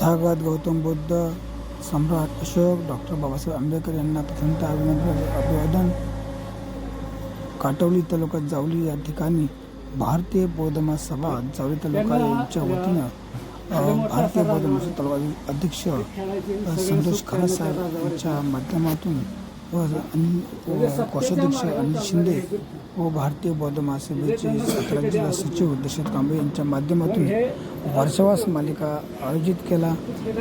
तथागत गौतम बुद्ध सम्राट अशोक डॉक्टर बाबासाहेब आंबेडकर यांना प्रथमतः अभिनंदन अभिवादन. काटवली तालुक्यात जावली या ठिकाणी भारतीय बौद्धमा सभा जावली तालुका यांच्या वतीनं भारतीय बौद्ध तालुका अध्यक्ष संतोष खरासाहेब यांच्या माध्यमातून व अनिल कोषाध्यक्ष अनिल शिंदे व भारतीय बौद्ध महासभेचे सतरा जिल्हा सचिव दशरथ कांबळे यांच्या माध्यमातून वर्षवास मालिका आयोजित केला.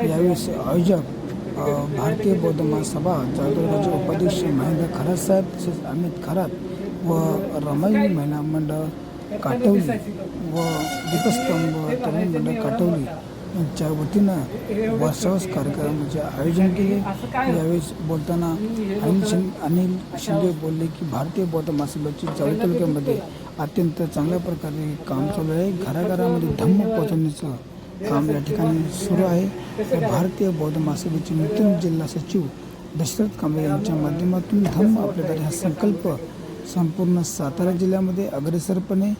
यावेळी आयोजक भारतीय बौद्ध महासभा जागतिक उपाध्यक्ष महेंद्र खरात साहेब तसेच अमित खरात व रमाई महिला मंडळ काटवली व दीपस्तंभ तरुण मंडळ काटवली यांच्या वतीनं वर्षावस कार्यक्रमाचे आयोजन केले. यावेळी बोलताना अनिल शिंदे अनिल शिंदे बोलले की भारतीय बौद्ध महासभेची जावळी तालुक्यामध्ये अत्यंत चांगल्या प्रकारे काम चालू आहे. घराघरामध्ये धम्म पोहोचवण्याचं काम या ठिकाणी सुरू आहे. भारतीय बौद्ध महासभेचे नूतन जिल्हा सचिव दशरथ कांबळे यांच्या माध्यमातून धम्म आपल्याकडे हा संकल्प संपूर्ण सातारा जिल्ह्यामध्ये अग्रेसरपणे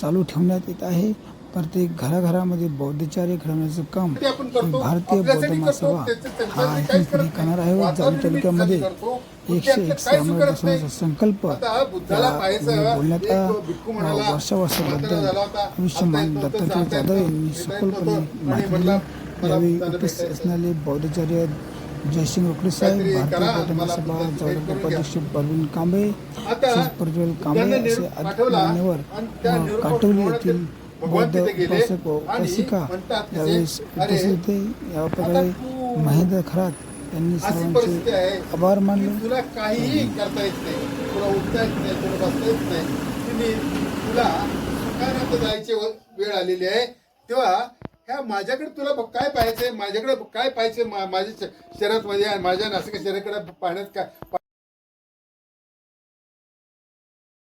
चालू ठेवण्यात येत आहे. प्रत्येक घराघरामध्ये बौद्धचार्य घडवण्याचं काम भारतीय बौद्ध. महासभा हा नाही. करणार आहे व वातावरण तालुक्यामध्ये. एकशे एक नाही. बसवण्याचा संकल्प बोलण्यात वर्षावर्षाबद्दल आयुष्यमान दत्तात्रय जाधव यांनी सखोलपणे माहिती दिली यावेळी उपस्थित. असणारे बौद्धाचार्य जयसिंग रोकडे साहेब भारतीय बौद्ध बुद्धाचं जावळी उपाध्यक्ष परवीन कांबळे प्रज्वल कांबळे असे मान्यवर काटोली येथील बौद्ध उपासक यावेळेस उपस्थित होते महेंद्र खरात यांनी अशी परिस्थिती सर्वांचे आभार मानले. तुला काहीही करता येत नाही तुला उठता येत नाही तुला बसता येत नाही. तुम्ही तुला सुखानात जायची वेळ आलेली आहे. तेव्हा ह्या माझ्याकडे तुला काय पाहायचंय? माझ्याकडे काय पाहायचंय? माझ्या श- शरीरात मध्ये माझ्या नासिक शरीराकडे पाहण्यात काय